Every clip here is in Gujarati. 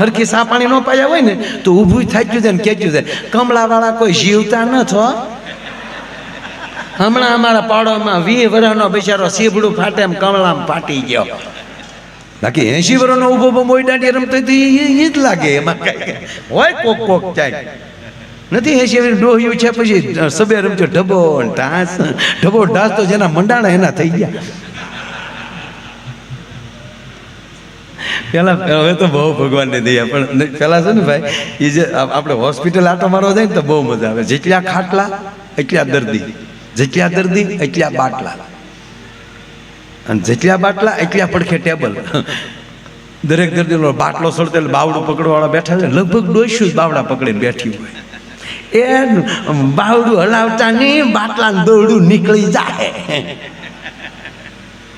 હરખી સા પાણી ન પાયા હોય ને, તો ઊભું થાક્યું છે ને ખેંચ્યું છે, કમળાવાળા કોઈ જીવતા ન છો હમણાં અમારા પાડોમાં વી વર્ષનો બિચારો સીબડું ફાટે એમ કમળામાં ફાટી ગયો. બાકી એસી વર્ષનો ઊભો ઊભો મોઈ દાંડી રમતો તો એ જ લાગે એમાં કઈ. હોય કોક કોક જાય નથી એસી વર્ષ ડોહ્યું છે, પછી સબે રમજો, ઢબો ઢાસ ઢબો ઢાસ તો જેના મંડાણા એના થઈ ગયા. પેલા હવે તો બહુ ભગવાનની દયા, પણ પેલા છે ને ભાઈ એ જે આપણે હોસ્પિટલ આટો મારવા જાય ને તો બહુ મજા આવે. જેટલા ખાટલા, એટલા દર્દી. જેટલા દર્દી, એટલા બાટલા. અને જેટલા બાટલા, એટલા પડખે ટેબલ. દરેક દર્દીનો બાટલો સળતો બાવડું પકડવાળા બેઠા છે. લગભગ જ બાવડા પકડીને બેઠી હોય. એ બાવડું હલાવતા નહીં બાટલા દોરડું નીકળી જાય.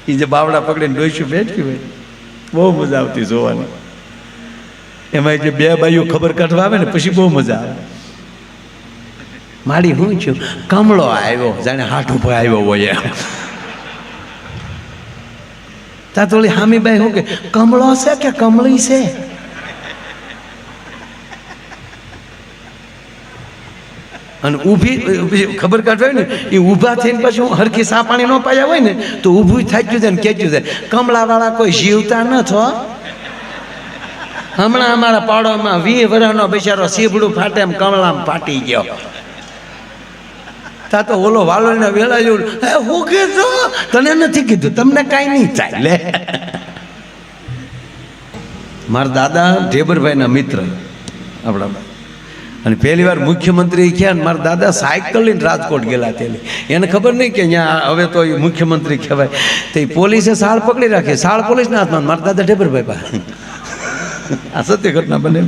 એ જે બાવડા પકડીને ડોઈશું બેઠી હોય. બહુ મજા આવતી જોવાની. એમાં જે બે બાઈઓ ખબર કાઢવા આવે ને, પછી બહુ મજા આવે. માડી હું છું? કમળો આવ્યો, જાણે હાથ ઉપર આવ્યો હોય ત્યાં થોડી હામીબાઈ શું કે, કમળો છે કે કમળી છે? અને ઊભી ખબર કાઢવાય ને, એ ઊભા થઈને પછી હું હરખી સા પાણી ન પાયા હોય ને, તો ઊભું થાક્યું છે ને કેચ્યું છે કમળાવાળા કોઈ જીવતા ન છો હમણાં અમારા પાડોમાં વી વરાનો બિચારો સીબડું ફાટે એમ કમળામાં ફાટી ગયો. તા તો ઓલો વાલોને વેલા જેવું હે, હું કીધું? તને નથી કીધું, તમને કાંઈ નહીં થાય. લે. મારા દાદા ઢેબરભાઈના મિત્ર, આપણા અને પહેલી વાર મુખ્યમંત્રી કહે ને મારા દાદા સાયકલ લઈને રાજકોટ ગયેલા તેલી. એને ખબર નહીં કે અહીંયા હવે તો એ મુખ્યમંત્રી કહેવાય. તો એ પોલીસે સાળ પકડી રાખી. સાળ પોલીસના હાથમાં. મારા દાદા ઢેબરભાઈ પા આ સત્ય ઘટના બને.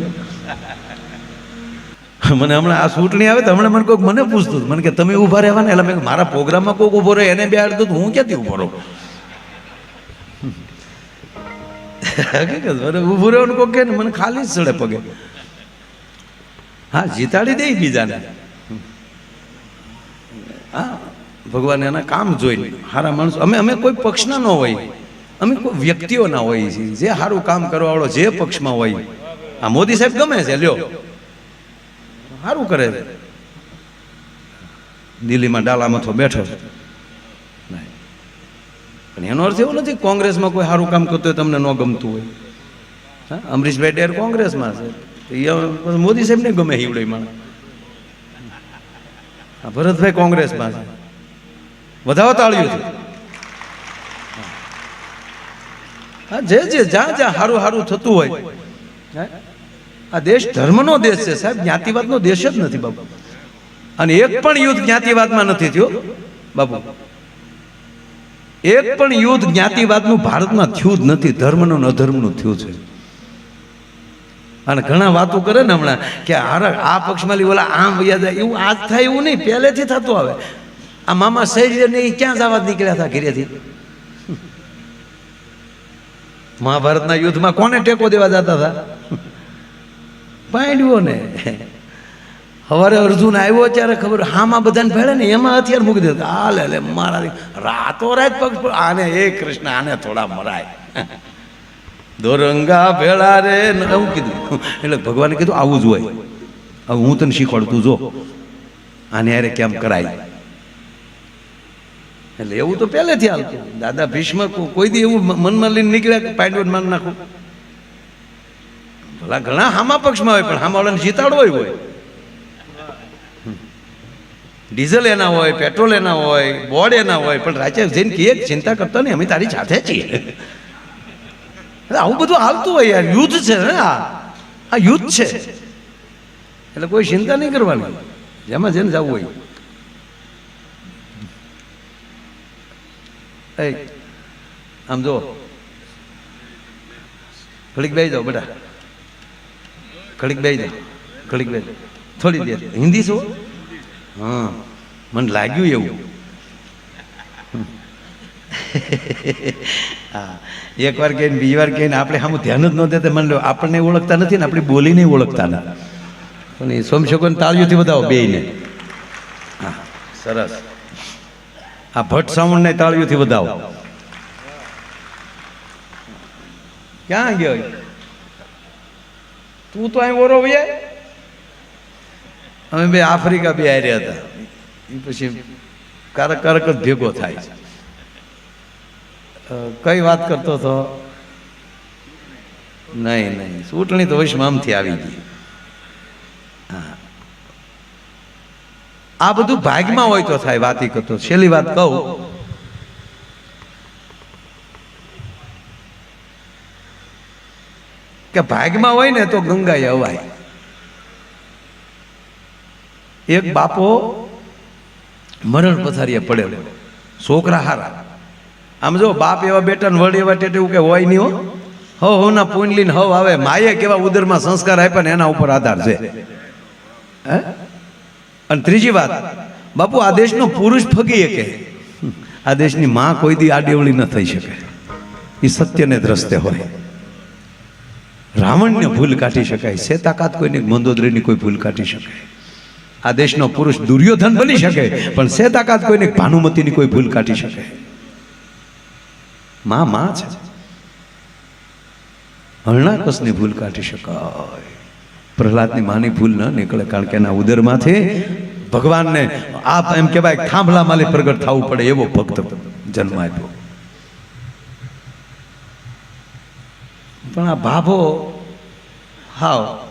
મને હમણાં આ ચૂંટણી આવે તો હમણાં મને કોઈક મને પૂછતું મને કે તમે ઊભા રહેવાના? એટલે મેં મારા પ્રોગ્રામમાં કોઈક ઊભો રહે. એને બેહાડતો તો હું ક્યાંથી ઊભો રહું? ઊભું રહેવાનું કોઈક કે મને ખાલી જ ચડે પગે. હા, જીતાડી દે બીજાને. હા, ભગવાન એના કામ જોઈને સારા માણસો. અમે અમે કોઈ પક્ષના ન હોય. અમે કોઈ વ્યક્તિઓના હોઈએ છીએ. જે સારું કામ કરવાવાળો જે પક્ષમાં હોય. આ મોદી સાહેબ ગમે છે, લ્યો. સારું કરે છે. દિલ્હીમાં ડાલામાં બેઠો છે. પણ એનો અર્થ એવો નથી કોંગ્રેસમાં કોઈ સારું કામ કરતું હોય, તમને ન ગમતું હોય. અમરીશભાઈ ડેર કોંગ્રેસમાં છે. તો મોદી સાહેબને ગમે હીવડે માણસ. ભરતભાઈ કોંગ્રેસમાં છે વધાવો તાળ્યું છે. હા, જે જે, જ્યાં જ્યાં સારું સારું થતું હોય. આ દેશ ધર્મનો દેશ છે સાહેબ, જ્ઞાતિવાદનો દેશ જ નથી બાબુ અને એક પણ યુદ્ધ જ્ઞાતિવાદમાં નથી થયો બાબુ એક પણ યુદ્ધ જ્ઞાતિવાદનું ભારતમાં થયું જ નથી, ધર્મનું ન અધર્મનું થયું છે. અને ઘણા વાતો કરે ને હમણાં કે હાર આ પક્ષમાં ઓલા આમ વયા જાય, એવું આજ થાય એવું નહીં, પહેલેથી થતું આવે. આ મામા શૈલ્ય ને ઈ ક્યાં જવા નીકળ્યા હતા ઘરેથી? મહાભારતના યુદ્ધમાં કોને ટેકો દેવા જતા હતા? પાંડવો ને સવારે અર્જુન આવ્યો ત્યારે ખબર, હામાં બધાને ભેળે ને એમાં હથિયાર મૂકી દેતા આ લે મારા રાતો રાત પગ આને, એ કૃષ્ણ, આને થોડા મરાય. દોરંગા ભેળા રે એવું કીધું. એટલે ભગવાને કીધું, આવું જ હોય. હવે હું તને શીખવાડતું જો. આને અરે કેમ કરાય? એટલે એવું તો પહેલેથી હાલતું. દાદા ભીષ્મ કોઈ દી એવું મનમાં લઈને નીકળ્યા કે પાંડવોને માન નાખું. ભલા ઘણા હામા પક્ષમાં હોય, પણ હામાવાળાને જીતાડવો હોય ડીઝલ એના હોય, પેટ્રોલ એના હોય બોર્ડ એના હોય, પણ રાજ્ય જઈને કહીએ ચિંતા કરતો નહીં, અમે તારી સાથે છીએ. એટલે આવું બધું આવતું હોય યાર યુદ્ધ છે ને આ. આ યુદ્ધ છે. એટલે કોઈ ચિંતા નહીં કરવાની. જેમાં જેને જવું હોય. આમ જો ઘડીક બેસી જાઓ બેટા. ઘડીક બેસી જાઓ. ઘડીક બેસી જાઓ. થોડી દેર. હિન્દી શું? હા. મને લાગ્યું એવું. હા. એક વાર કહીને બીજી વાર કહીને આપણે સામું ધ્યાન જ ન દેતા મને આપણને ઓળખતા નથી ને, આપણી બોલીને ઓળખતા નથી. પણ એ સોમશોકન તાળીઓથી બતાવો બેયને હા. સરસ. આ ભટ્ટ સાવણને તાળીઓથી વધાવો ક્યાં ગયો તું તો અહીં ઓરો ભાઈ અમે બે આફ્રિકા બે આવ્યા હતા. પછી કારક કારક જ ભેગો થાય છે. કઈ વાત કરતો હતો? નહીં નહીં. ચૂંટણી તો વૈષ્ણવથી આવી ગઈ. હા. આ બધું ભાગમાં હોય તો થાય, વાત કરતો. છેલ્લી વાત કહું. કે ભાગમાં હોય ને તો ગંગાએ અવાય. એક બાપો મરણ પથારીએ પડેલો. છોકરા હારા. આમ જો બાપ એવા બેટા વડ એવા ટેટે કે હોય નહીં હો. હો હો ના પૂંડલીને હવ આવે. માએ કેવા ઉદરમાં સંસ્કાર આપ્યા ને એના ઉપર આધાર છે. હે? અને ત્રીજી વાત, બાપુ, આ દેશનો પુરુષ ફગી કે આ દેશની માં કોઈ દી આડેવળી ન થઈ શકે. એ સત્યને દ્રષ્ટે હોય. રાવણને ભૂલ કાઢી શકાય. છે તાકાત કોઈની મંદોદરીની કોઈ ભૂલ કાઢી શકાય આ દેશનો પુરુષ દુર્યોધન બની શકે. પણ તાકાત કોઈને ભાનુમતીની કોઈ ભૂલ કાઢી શકે. માં માં છે. હરણાકસની ભૂલ કાઢી શકાય. પ્રહલાદની માની ભૂલ ન નીકળે, કારણ કે એના ઉદરમાંથી ભગવાનને આપ એમ કહેવાય, થાંભલા માલે પ્રગટ થવું પડે એવો ભક્ત જન્મ આપ્યો. પણ આ ભાભો, હાવ,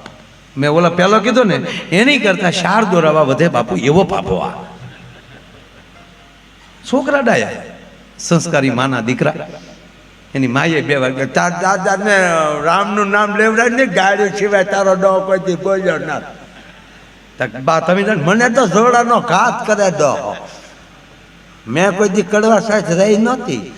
મેં ઓલા પહેલો કીધો ને, એની કરતા શાર દોરાવા વધે બાપુ એવો ભાભો આ. છોકરા ડાયા. સંસ્કારી માના દીકરા. એની માએ બે વાગે તાર દાદાને રામનું નામ લેવડાય ને, ગાડી સિવાય તારો ડો કોઈથી બોલ્યો ના. બા, તમે મને તો જોડાનો ઘાત કરે દો. મેં કોઈ દી કડવા સાથે રહી નહોતી.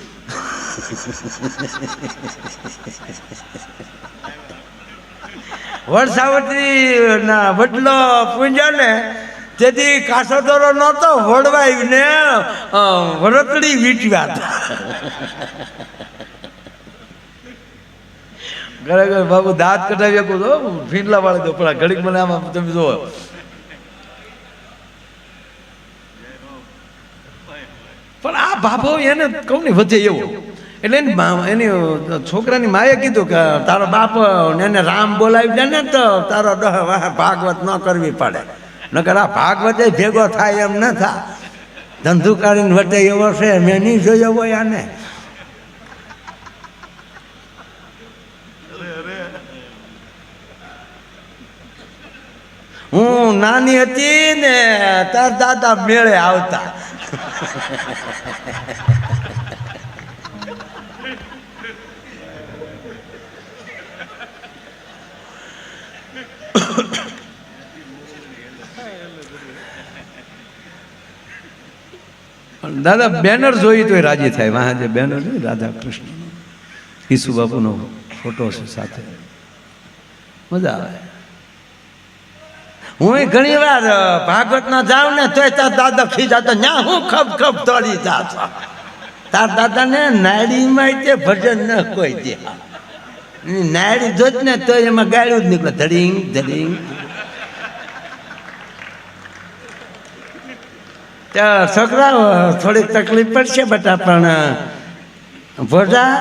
વરસાવતી ના વડલો પૂંજા ને તેથી કાસોદરો નહોતો વડવાઈ ને અ, વરતડી વીંટવ્યા હતા. ખરેખર બાબુ દાંત કઢાવી શકું તો ફીંડલા વાળી દો પણ ઘડીક મને આમાં તમે જુઓ. પણ આ ભાભો એને કહું ને વધે એવો. એટલે એની છોકરાની માએ કીધું કે તારો બાપ એને રામ બોલાવી દે ને તો તારો ભાગવત ન કરવી પડે. નકર આ ભાગવત ભેગો થાય એમ ન થાય. ધંધુકારીને વટે એવો છે, મેં નહીં જોયો હોય આને. હું નાની હતી ને તાર દાદા મેળે આવતા. દાદા, બેનર જોઈ તો રાજી થાય. વાહ, જે બેનર રાધા કૃષ્ણ. ઈસુ બાપુનો ફોટો છે સાથે. મજા આવે. હું ઘણી વાર ભાગવત ના જાઉં ને તોય તાર દાદા ખીજાતો ન્યા હું ખપ ખપ તોડી જાતો. તાર દાદા ને નાડીમાં તે ભજન ન કોઈ દે નાડી જોત ને તો એમાં ગાળ્યું જ નીકળે ધડીંગ ધડીંગ. ત્યાં છોકરા થોડીક તકલીફ પડશે બટા, પણ ભોજા?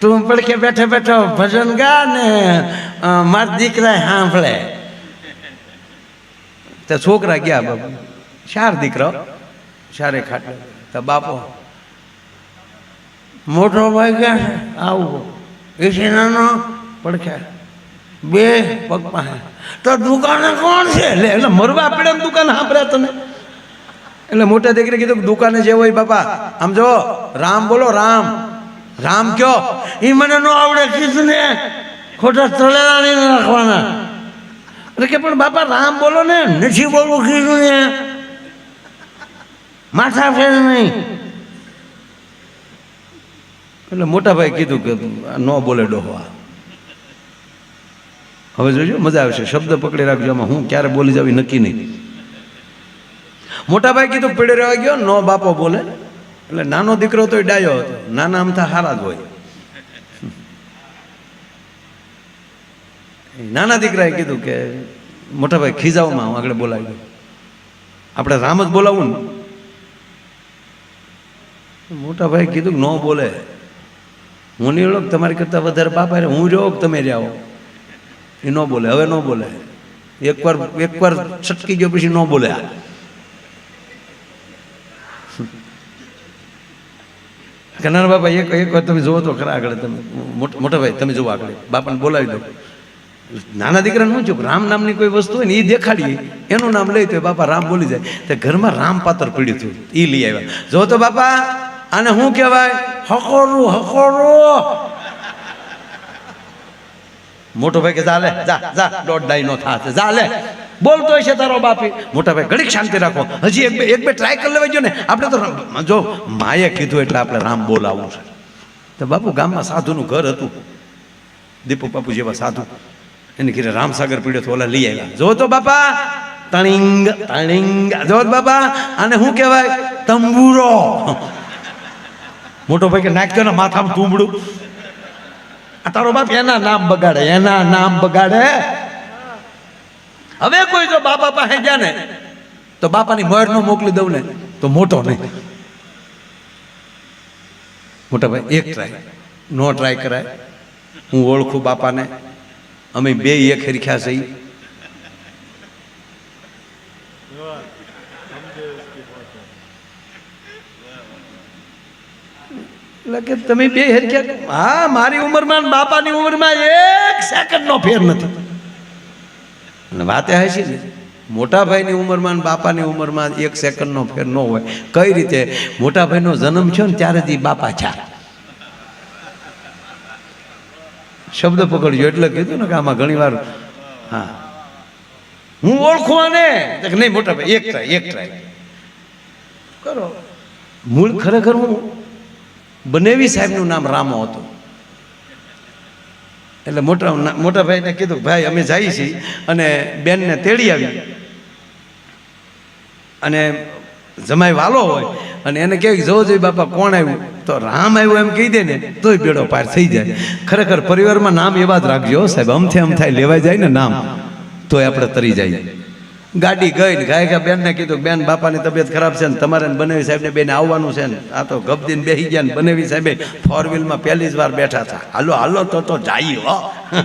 તું પડખે બેઠો બેઠો ભજન ગા ને માર દીકરા સાંભળે. તે છોકરા ગયા બાપુ, ચાર દીકરો, ચારે ખાટલે તો બાપો મોટો ભાઈ ગયા આવું એસી નાનો પડખે. બે પગ પાસે તો દુકાને કોણ છે? એટલે એટલે મરવા પડે ને દુકાન સાંભળ્યા તમે. એટલે મોટા દીકરી કીધું દુકાને જે હોય બાપા, આમ જો, રામ બોલો, રામ. રામ કયો એ મને ન આવડે કીધું ને. ખોટા તળેલા નહીં રાખવાના. એટલે કે, પણ બાપા, રામ બોલો ને. નથી બોલવું કીધું ને. માથા ફેર નહીં. એટલે મોટા ભાઈ કીધું કે, ન બોલે ડોહવા હવે જોજો, મજા આવશે. શબ્દ પકડી રાખજો આમાં. હું ક્યારે બોલી જાવી નક્કી નહીં. મોટા ભાઈ કીધું, પીડે રહેવા ગયો, નો બાપો બોલે. એટલે નાનો દીકરો તો ડાયો હતો. નાના અમથા હારા જ હોય. નાના દીકરાએ કીધું કે મોટા ભાઈ ખીજાવમાં હું આગળ બોલાવી દઉં આપણે રામ જ બોલાવું ને. મોટા ભાઈ કીધું ન બોલે. હું નહીં ઓળખ તમારી કરતાં વધારે બાપા હું રહ્યો તમે રહ્યા એ ન બોલે, હવે ન બોલે. એકવાર એકવાર છટકી ગયો પછી ન બોલે કનાર બાપા, એક એક વાર તમે જોવો તો ખરા આગળ તમે. મોટા ભાઈ, તમે જોવો આગળ. બાપાને બોલાવી દો. નાના દીકરાને શું છું રામ નામની કોઈ વસ્તુ હોય ને એ દેખાડીએ. એનું નામ લઈ તો બાપા રામ બોલી જાય. તો ઘરમાં રામ પાત્ર પીડ્યું હતું. એ લઈ આવ્યા. જો તો બાપા, આને શું કહેવાય? હકોરું હકોરું. મોટો ભાઈ કે, જા જા જા, દોઢ ડાઈ નો થાશે, જા લે. બોલતો છે તારો બાપી મોટા ભાઈ ઘડીક શાંતિ રાખો. હજી એક બે એક બે ટ્રાય કરી લેવા જો ને. આપણે તો જો માએ કીધું એટલે આપણે રામ બોલાવવું છે. તો બાપુ ગામમાં સાધુનું ઘર હતું. દીપુ બાપુ જેવા સાધુ. એને ઘરે રામસાગર પીડ્યો તો ઓલા લઈ આવ્યા જો તો બાપા, તણિંગ તણિંગ. જો બાપા, આને શું કહેવાય? તંબુરો. મોટો ભાઈ કે નાખજો ને માથામાં તુંબડું તારો બાપ એના નામ બગાડે, એના નામ બગાડે. હવે કોઈ જો બાપા પાસે ગયા ને, તો બાપાની મોર નો મોકલી દઉં ને, તો મોટો નહીં. મોટા ભાઈ, એક ટ્રાય નો ટ્રાય કરાય. હું ઓળખું બાપાને. અમે બે એક હરખ્યા છે એટલે કે તમે બે હરખ્યા હા મારી ઉંમરમાં ને બાપાની ઉંમરમાં એક સેકન્ડનો ફેર નથી. અને વાતે હશે ને. મોટાભાઈની ઉંમરમાં ને બાપાની ઉંમરમાં એક સેકન્ડનો ફેર ન હોય. કઈ રીતે? મોટાભાઈનો જન્મ થયો ને ત્યારે જ બાપા છે શબ્દ પકડજો એટલે કીધું ને કે આમાં ઘણી વાર હા. હું ઓળખું આને? તો નહીં મોટાભાઈ એક ટ્રાય એક ટ્રાય કરો. મૂળ ખરેખર હું બનેવી સાહેબનું નામ રામો હતું. એટલે મોટા મોટા ભાઈને કીધું, ભાઈ, અમે જઈએ છીએ. અને બેનને તેડી આવી. અને જમાઈ વાલો હોય, અને એને કહે, જો જોઈ બાપા, કોણ આવ્યું? તો રામ આવ્યું એમ કહી દે ને, તોય બેડો પાર થઈ જાય. ખરેખર પરિવારમાં નામ એવા જ રાખજો સાહેબ, અમથે અમ થાય લેવાઈ જાય ને નામ, તોય આપણે તરી જાય. ગાડી ગઈ ને ગાય ગયા બેનને કીધું બેન, બાપાની તબિયત ખરાબ છે ને તમારે બનાવી સાહેબ સાહેબને બેન આવવાનું છે ને. આ તો ગબદીને બેસી ગયા ને બનેવી સાહેબે ફોર વ્હીલમાં પહેલી જ વાર બેઠા હતા. હાલો હાલો તો તો જાય હો.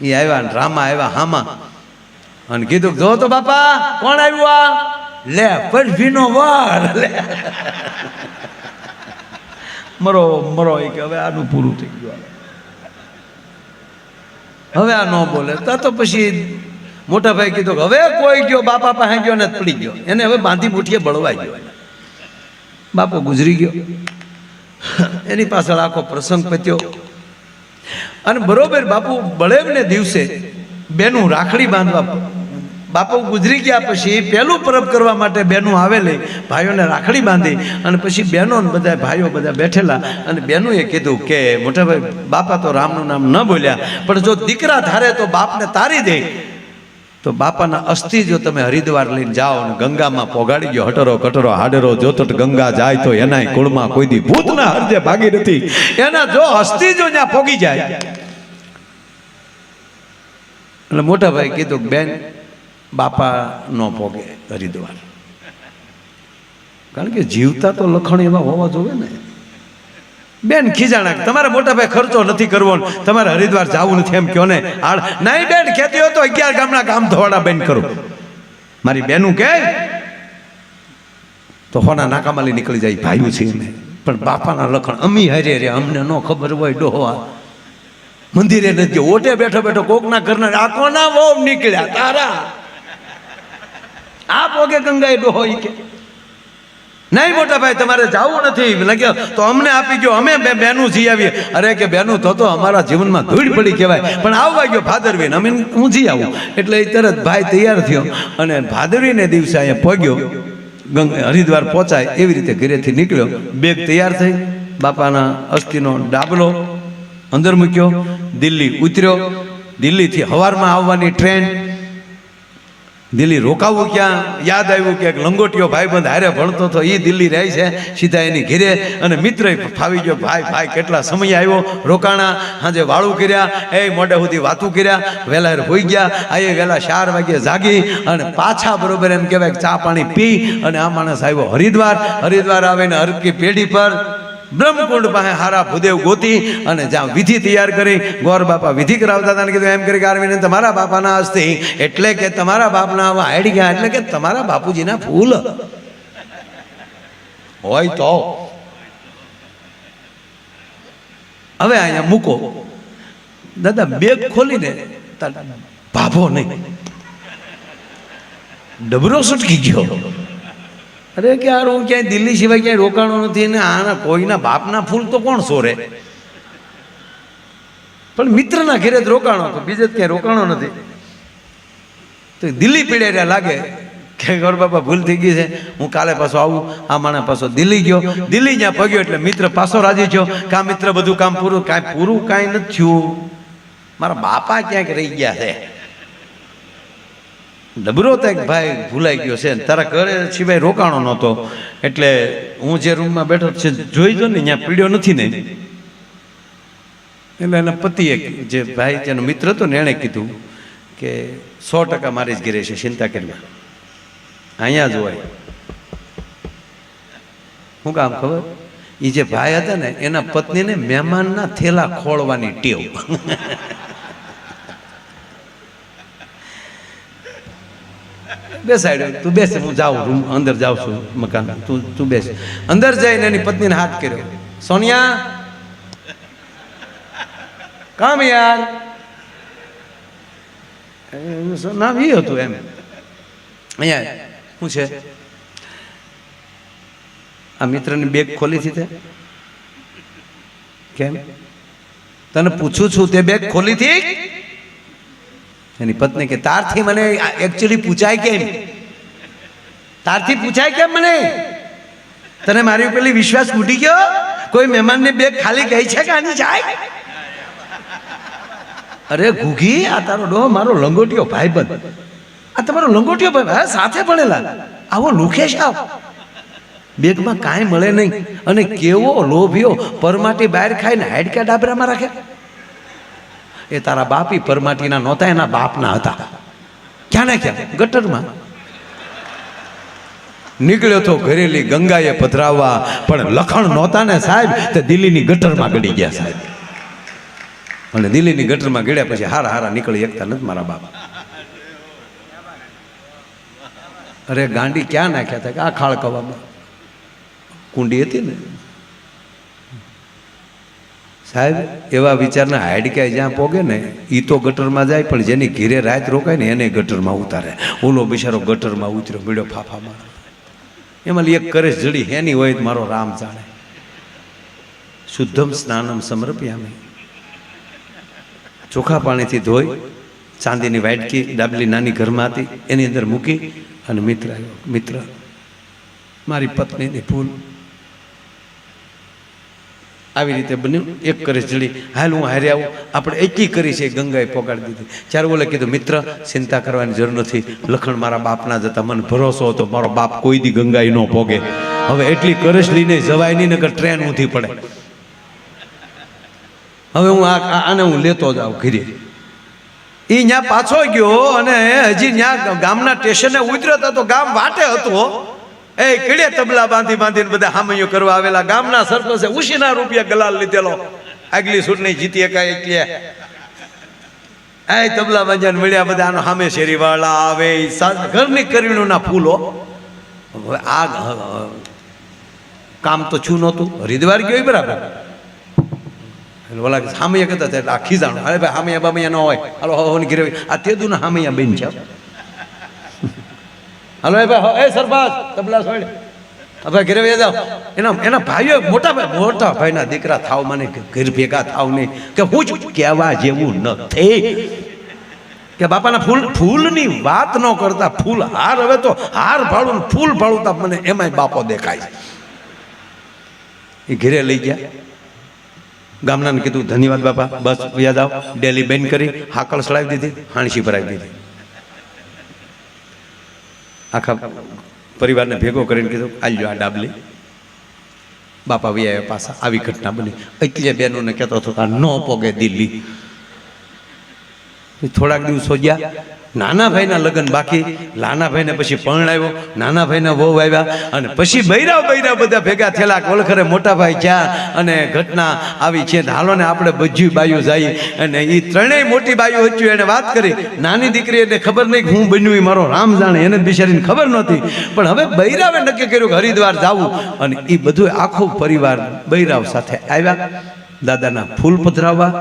એ આવ્યા ને રામા આવ્યા હામા. અને કીધું જો તો બાપા, કોણ આવ્યું આ? લે પઠભીનો વાર લે. મરો મરો એ કે હવે આનું પૂરું થઈ ગયું. હવે આ ન બોલે. તો પછી મોટા ભાઈ કીધું હવે કોઈ ગયો, બાપા પાસે ગયો ને પડી ગયો. એને હવે બાંધી મુઠીએ બળવાઈ ગયો. બાપો ગુજરી ગયો. એની પાછળ આખો પ્રસંગ પત્યો. અને બરોબર બાપુ બળેવને દિવસે બેનું રાખડી બાંધવા બાપુ ગુજરી ગયા પછી પહેલું પરબ કરવા માટે બેનું આવેલી, ભાઈઓને રાખડી બાંધી અને પછી બહેનો બધા ભાઈઓ બધા બેઠેલા અને બેનુએ કીધું કે, મોટાભાઈ, બાપા તો રામનું નામ ન બોલ્યા, પણ જો દીકરા ધારે તો બાપને તારી દે. તો બાપાના અસ્થિ જો તમે હરિદ્વાર લઈને જાઓ અને ગંગામાં પોગાડી ગયો, હટરો કટરો, હાડરો જોતટ ગંગા જાય તો એનાય કુળમાં કોઈ દી ભૂત ના હરજે ભાગી નથી. એના જો અસ્થિ જો ત્યાં પોગી જાય. એટલે મોટા ભાઈ કીધું બેન, બાપા નો પોગે હરિદ્વાર. કારણ કે જીવતા તો લખણ એવા હોવા જોવે ને. બેન ખીજાણા તમારે મોટા ભાઈ ખર્ચો નથી કરવો તમારે હરિદ્વાર જવું નથી એમ કયો ને? આડ નહીં બેન ખેતી હોય તો અગિયાર ગામના ગામ ધોવાડા બેન કરો. મારી બેનું કે તો હોના નાકામાલી નીકળી જાય ભાઈઓ છે અમે પણ બાપાના લખણ અમી હરે રે અમને ન ખબર હોય ડોહવા. મંદિરે નથી ગયો ઓટે બેઠો બેઠો કોકના ઘરના આ કોના નીકળ્યા? તારા. આ પોગે ગંગાએ ડોહો કે. નહીં મોટા ભાઈ, તમારે જવું નથી. લાગ્યો તો અમને આપી ગયો અમે બે બેનું જી આવીએ. અરે કે બેનું તો તો અમારા જીવનમાં ધૂળ પડી કહેવાય. પણ આવવા ગયો ભાદરવીને. અમે હું જી આવું? એટલે એ તરત ભાઈ તૈયાર થયો અને ભાદરવીને દિવસે અહીંયા પહોંચ્યો હરિદ્વાર પહોંચાય, એવી રીતે ઘરેથી નીકળ્યો. બેગ તૈયાર થઈ, બાપાના અસ્થિનો ડાબલો અંદર મૂક્યો, દિલ્હી ઉતર્યો. દિલ્હીથી હવારમાં આવવાની ટ્રેન દિલ્હી રોકાવું ક્યાં? યાદ આવ્યું કે એક લંગોટીયો ભાઈબંધ હારે ભણતો હતો એ દિલ્હી રહે છે, સીધા એની ઘેરે. અને મિત્ર ફાવી ગયો, ભાઈ ભાઈ, કેટલા સમય આવ્યો? રોકાણા સાંજે વાળું કર્યા, એ મોઢે સુધી વાતું કર્યા વહેલા હોઈ ગયા, આ એ વહેલા ચાર વાગે જાગી અને પાછા બરોબર એમ કહેવાય ચા પાણી પી અને આ માણસ આવ્યો હરિદ્વાર. હરિદ્વાર આવીને હરકી પેઢી પર બ્રહ્મકુંડ પાસે હારા ભૂદેવ ગોતી અને જ્યાં વિધિ તૈયાર કરી, ગોર બાપા વિધિ કરાવતા હતા કીધું, એમ કરી કારવીને તમારા બાપાના હસ્તે, એટલે કે તમારા બાપના આવા હાડી ગયા એટલે કે તમારા બાપુજીના ફૂલ. હોય તો. હવે અહીંયા મૂકો. દાદા, બેગ ખોલીને ભાભો નહીં. ડબરો છૂટકી ગયો. અરે કે હું ક્યાંય દિલ્હી સિવાય ક્યાંય રોકાણો નથી ને આના કોઈના બાપના ફૂલ તો કોણ સોરે? પણ મિત્રના ઘેરે જ રોકાણો તો બીજે જ ક્યાંય રોકાણો નથી. તો દિલ્હી પીડે લાગે કે ગોર બાપા, ભૂલ થઈ ગઈ છે, હું કાલે પાછો આવું, આ માણસ પાછો દિલ્હી ગયો. દિલ્હી જ્યાં પગ્યો એટલે મિત્ર પાછો રાજી થયો, કા મિત્ર બધું કામ પૂરું, કાંઈ પૂરું કાંઈ નથી થયું. મારા બાપા ક્યાંક રહી ગયા છે. ડબરો તો એક ભાઈ ભૂલાઈ ગયો છે તારા ઘરે સિવાય રોકાણો નહોતો. એટલે હું જે રૂમમાં બેઠો છે, જોઈ જો ને ત્યાં પીડ્યો નથી ને. એટલે એના પતિએ જે ભાઈ જેનો મિત્ર હતો ને, એણે કીધું કે સો ટકા મારી જ ઘેરે છે, ચિંતા કર્યા અહીંયા જ હોય. શું કામ ખબર? એ જે ભાઈ હતા ને, એના પત્નીને મહેમાનના થેલા ખોળવાની ટેવ. બેસાડ્યો. તું બેસ, હું જાઉં રૂમ અંદર જાઉં છું મકાન. તું તું બેસ. અંદર જઈને એની પત્નીને હાથ કર્યો. સોનિયા? કામ યાર? નામ એ હતું એમ. અહીંયા, શું છે? આ મિત્રની બેગ ખોલી હતી તે? કેમ? તને પૂછું છું, તે બેગ ખોલી હતી એની પત્ની કે, તારથી મને એકચ્યુઅલી પૂછાય કેમ? તારથી પૂછાય કેમ મને? તને મારી પેલી વિશ્વાસ ઉઠી ગયો? કોઈ મહેમાનની બેગ ખાલી ગઈ છે કે આની જાય? અરે, ઘૂઘી, આ તારો ડો મારો લંગોટીયો ભાઈ બંધ આ તમારો લંગોટીયો ભાઈ હા, સાથે ભણેલા. આવો લુખેશ આવ. બેગમાં કાંઈ મળે નહીં. અને કેવો લોભિયો પરમાટી બહાર ખાઈને હાડકા ડાબરામાં રાખે. એ તારા બાપી પરમાટીના નહોતા, એના બાપના હતા. ક્યાં ને ક્યાં? ગટરમાં. નીકળ્યો તો ઘરેલી ગંગાએ પધરાવવા, પણ લખણ નહોતા ને સાહેબ, તે દિલ્હીની ગટરમાં ગડી ગયા સાહેબ. અને દિલ્હીની ગટરમાં ગળ્યા પછી હારા હારા નીકળી એકતા નથી મારા બાપા. અરે ગાંડી ક્યાં નાખ્યા હતા? કે આ ખાળ કવામાં કુંડી હતી ને? સાહેબ, એવા વિચારના હાડક્યા જ્યાં પોગે ને એ તો ગટરમાં જાય, પણ જેની ઘીરે રાત રોકાય ને, એને ગટરમાં ઉતારે. ઓલો બિચારો ગટરમાં ઉતર્યો, બીડો ફાફામાં એમાં એક કરે જડી હેની હોય તો મારો રામ જાણે. શુદ્ધમ સ્નાનમ સમર્પ્યામી. ચોખા પાણીથી ધોઈ, ચાંદીની વાટકી, ડાબલી નાની ઘરમાં હતી, એની અંદર મૂકી, અને મિત્ર આવ્યો, મિત્ર, મારી પત્નીની ભૂલ આવી રીતે બન્યું, એક કરે જડી હાલ હું હારે આવું. આપણે એટલી કરી છે, ગંગાએ પોગાડી દીધી. ત્યારે બોલે કીધું, મિત્ર, ચિંતા કરવાની જરૂર નથી. લખણ મારા બાપના જતા મને ભરોસો હતો. મારો બાપ કોઈ દી ગંગાઈ ન પોગે. હવે એટલી કરસ લઈને જવાય નહીં નગર ટ્રેન ઊંધી પડે. હવે હું આને હું લેતો જાઉં ઘીરે. એ ત્યાં પાછો ગયો અને હજી ત્યાં ગામના સ્ટેશને ઉતર્યો હતો ગામ વાટે હતો એ કીડે તબલા બાંધી બાંધીને બધા હામૈયો કરવા આવેલા. ગામના સરપંચે ઉશીના રૂપિયા ગલાલ લીધેલો. આગલી ચૂંટણી જીતી એકાય એટલે એ તબલા બાંધ્યા મળ્યા બધા આનો સામે શેરીવાળા આવે. ઘરની કરીણુના ફૂલો. હવે આ કામ તો છું નહોતું. હરિદ્વાર ગયો બરાબર. ઓલા સામૈયા કહેતા હતા આ ખીજાણું. અરે ભાઈ, હામૈયા બામૈયા ન હોય. હાલો હવાની ઘરે આ તેદુના હામૈયા બેન છે. હાલો એ ભાઈ એ સરપંચ, તબલા છોડ હવે ઘરે વહી જાઓ. એના એના ભાઈઓ મોટા ભાઈ મોટા ભાઈના દીકરા થાવ મને ઘર ભેગા થાવ નહીં કે હું જ કહેવા જેવું નથી. કે બાપાના ફૂલ ફૂલની વાત ન કરતા, ફૂલ હાર, હવે તો હાર ભાડું ફૂલ ભાડું તા મને એમાંય બાપો દેખાય એ ઘેરે લઈ ગયા. ગામનાને કીધું, ધન્યવાદ બાપા, બસ યાદ આવ ડેલી બેન કરી, હાકળ સળાવી દીધી હાણસી ભરાવી દીધી. આખા પરિવારને ભેગો કરીને કીધું, આલ્યો આ ડાબલી. બાપા વૈયા પાછા આવી ઘટના બની. એટલે બેનોને કહેતો હતો ન પોગે દિલ્હી. થોડાક દિવસો ગયા નાના ભાઈના લગ્ન બાકી નાના ભાઈને પછી પરણાવ્યો નાના ભાઈના વહુ આવ્યા અને પછી બૈરાવ બૈરાવ બધા ભેગા થયેલા, કોલખરે મોટાભાઈ ભાઈ અને ઘટના આવી છે. હાલો ને આપણે બધી બાયું જાય અને એ ત્રણેય મોટી બાયું વચ્ચે એને વાત કરી. નાની દીકરી એને ખબર નહીં કે હું બન્યું એ મારો રામ જાણે, એને બિચારીને ખબર નહોતી. પણ હવે બૈરાવે નક્કી કર્યું કે હરિદ્વાર જવું. અને એ બધું આખો પરિવાર બૈરાવ સાથે આવ્યા. દાદાના ફૂલ પધરાવવા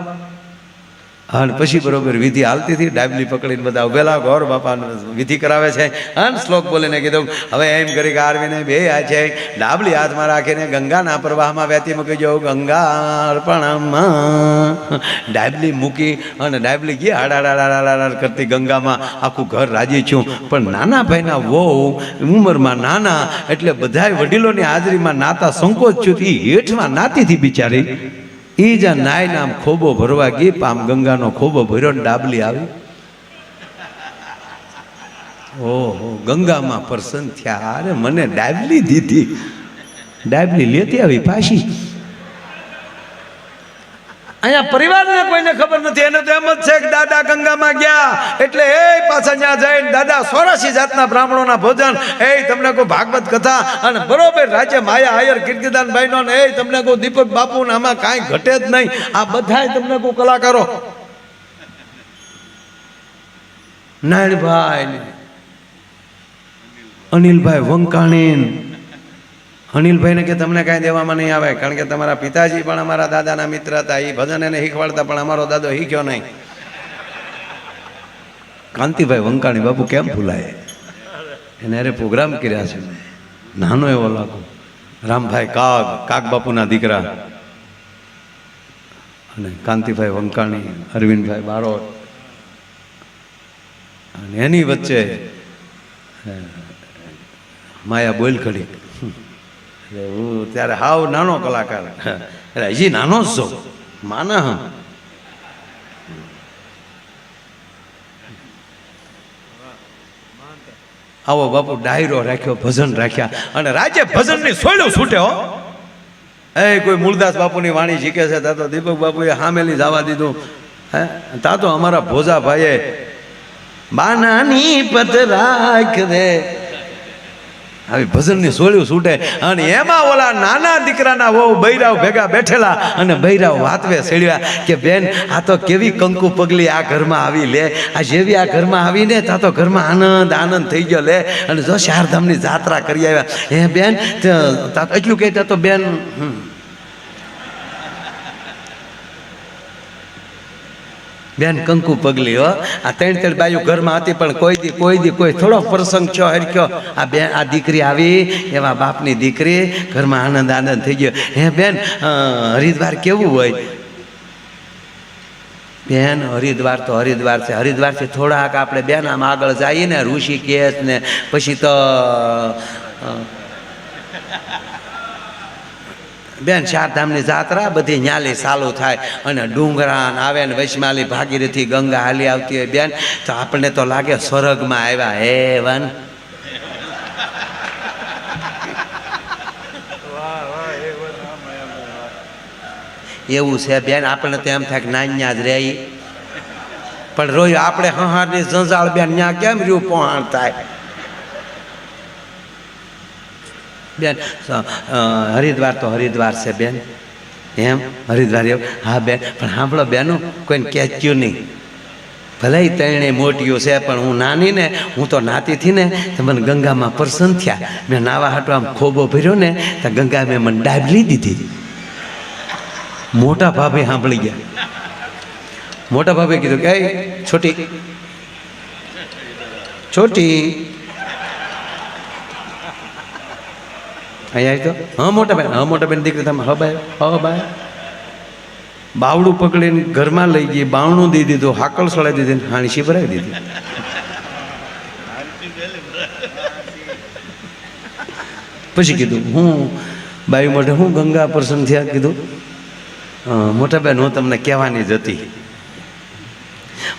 અને પછી બરોબર વિધિ હાલતી હતી ડાબલી પકડીને બધા ઉભેલા ગૌર બાપાને વિધિ કરાવે છે. અને શ્લોક બોલીને કીધું હવે એમ કરી કે આરવીને બે આ છે ડાબલી હાથમાં રાખીને ગંગાના પ્રવાહમાં વહેતી મૂકી જવું ગંગા અર્પણમાં ડાબલી મૂકી અને ડાબલી ગઈ હાડાડાડાડાડાડ કરતી ગંગામાં આખું ઘર રાજી છું પણ નાના ભાઈના વહુ ઉંમરમાં નાના એટલે બધાય વડીલોની હાજરીમાં નાતા સંકોચ છું એ હેઠમાં નાતી હતી બિચારી. એ જ્યાં નાય નામ ખોબો ભરવા ગઈ, પામ ગંગાનો ખોબો ભર્યો ને ડાબલી આવી. ઓહો, ગંગામાં પ્રસન્ન થયા. અરે, મને ડાબલી દીધી. ડાબલી લેતી આવી પાછી. અહીંયા પરિવારને કોઈને ખબર નથી. એને તો એમ જ છે કે દાદા ગંગામાં ગયા. એટલે એ પાછા ત્યાં જઈને દાદા સોરાસી જાતના બ્રાહ્મણોના ભોજન. એ તમને કોઈ ભાગવત કથા. અને બરોબર રાજ્ય માયા આયર કીર્તિદાન ભાઈનો ને એ તમને કોઈ દીપક બાપુ ને આમાં કાંઈ ઘટે જ નહીં. આ બધાય તમને કોઈ કલાકારો. નારાયણભાઈ અનિલભાઈ વંકાણી અનિલભાઈને કે તમને કાંઈ દેવામાં નહીં આવે, કારણ કે તમારા પિતાજી પણ અમારા દાદાના મિત્ર હતા એ ભજન એને શીખવાડતા, પણ અમારો દાદો શીખ્યો નહીં. કાંતિભાઈ વંકાણી બાપુ કેમ ભૂલાય? એને અરે પ્રોગ્રામ કર્યા છે નાનો એવો લાગુ. રામભાઈ કાગ કાગ બાપુના દીકરા. અને કાંતિભાઈ વંકાણી, અરવિંદભાઈ બારોટ. અને એની વચ્ચે માયા બોલ ખડી હું ત્યારે હાવ નાનો કલાકાર. એટલે હજી નાનો જ છું. માના આવો બાપુ ડાયરો રાખ્યો, ભજન રાખ્યા. અને રાજે ભજનની સોયડું છૂટ્યો એ કોઈ મૂળદાસ બાપુની વાણી શીખે છે, તા તો દીપક બાપુએ હામેલી જવા દીધું. હે? તા તો અમારા ભોજા ભાઈએ બાનાની પત રાખ દે આવી ભજનની સોળ્યું છૂટે અને એમાં ઓલા નાના દીકરાના વહુ બૈરાવ ભેગા બેઠેલા અને બૈરાવ વાતવે સેડ્યા કે, બેન, આ તો કેવી કંકુ પગલી આ ઘરમાં આવી લે. આ જેવી આ ઘરમાં આવીને તા તો ઘરમાં આનંદ આનંદ થઈ ગયો લે. અને જો શારધામની જાત્રા કરી આવ્યા. હે બેન એટલું કહેતા તો બેન બેન કંકુ પગલી, હો. આ ત્રણ ત્રણ બાયુ ઘરમાં હતી, પણ કોઈ દી કોઈ દી કોઈ થોડો પ્રસંગ છો હરખ્યો આ બેન આ દીકરી આવી, એવા બાપની દીકરી, ઘરમાં આનંદ આનંદ થઈ ગયો. હે બેન હરિદ્વાર કેવું હોય? બેન, હરિદ્વાર તો હરિદ્વાર છે. હરિદ્વારથી થોડાક આપણે બેન આમ આગળ જઈએ ને, ઋષિકેશ ને, પછી તો બેન ચારધામની જાત્રા બધી ન્યાલી ચાલુ થાય અને ડુંગરાન આવે ને વૈશ્માલી ભાગીરથી ગંગા હાલી આવતી હોય બેન, તો આપણને તો લાગે સ્વર્ગમાં આવ્યા. હે, વન. એવું છે બેન, આપણને તો એમ થાય કે નાન્યા જ રહી. પણ રોય આપણે હહારની ઝંઝાળ બેન ત્યાં કેમ રહ્યું પહોંચ થાય બેન હરિદ્વાર તો હરિદ્વાર છે બેન. એમ? હરિદ્વાર એવું? હા બેન, પણ સાંભળો બેનું, કોઈને કહેચ્યું નહીં. ભલે તેણે મોટીઓ છે, પણ હું નાની ને, હું તો નાતી હતી ને મને ગંગામાં પ્રસન્ન થયા. મેં નાવા હાટો આમ ખોબો ભર્યો ને, તો ગંગા મેં મને ડાબલી દીધી. મોટા ભાભી સાંભળી ગયા. મોટા ભાભી કીધું કે છોટી. છોટી. અહીંયા આવી તો હા મોટા બેન હા મોટા બેન દીકરી તમે હ ભાઈ હ ભાઈ બાવડું પકડીને ઘરમાં લઈ ગઈ બાવણું દઈ દીધું હાકલ સળાઈ દીધી ને હાણસી ભરાવી દીધી. પછી કીધું હું બાઈ મોઢે હું ગંગા પ્રસન્ન થયા? કીધું "અ, મોટા બેન હું તમને કહેવાની જ હતી.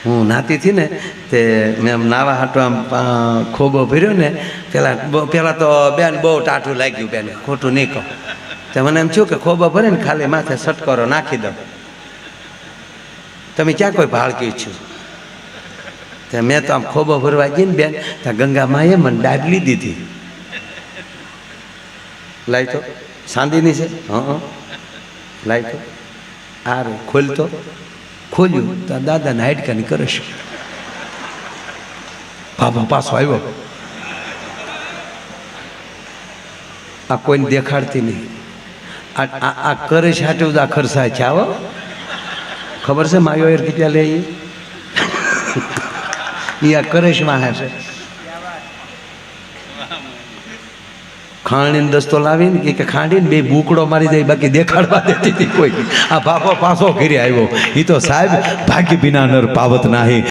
હું નાતી હતી ને, તે મેં આમ નાવા હાટો આમ ખોબો ભર્યો ને, પેલા પહેલાં તો બેન બહુ ટાટું લાગ્યું બેન, ખોટું નહીં કહું. તો મને એમ થયું કે ખોબો ભરે ને ખાલી માથે સટકરો નાખી દો તમે ક્યાં કોઈ ભાળક્યું છું? તે મેં તો આમ ખોબો ભરવા ગઈ ને બેન, ત્યાં ગંગા માએ મને ડાબલી દીધી. લાઈ તો સાંદીની છે? હં લાઈ તો આ ખોલતો. ખોલ્યું, તો દાદાને હાડકાની કરે છે. બાબા પાછો આવ્યો. આ કોઈને દેખાડતી નહીં. આ કરે છે હાટું આ ખરસાય છે, આવો. ખબર છે માયો એર કેટલા લે? ઈ? આ કરે છે માહે છે. ખાંડીને દસ્તો લાવીને કે ખાંડીને બે બુકડો મારી જાય બાકી દેખાડવા દેતી હતી કોઈ. આ બાપો પાછો ઘરે આવ્યો. એ તો સાહેબ, ભાગ્ય વિના નર પાવત નાહી.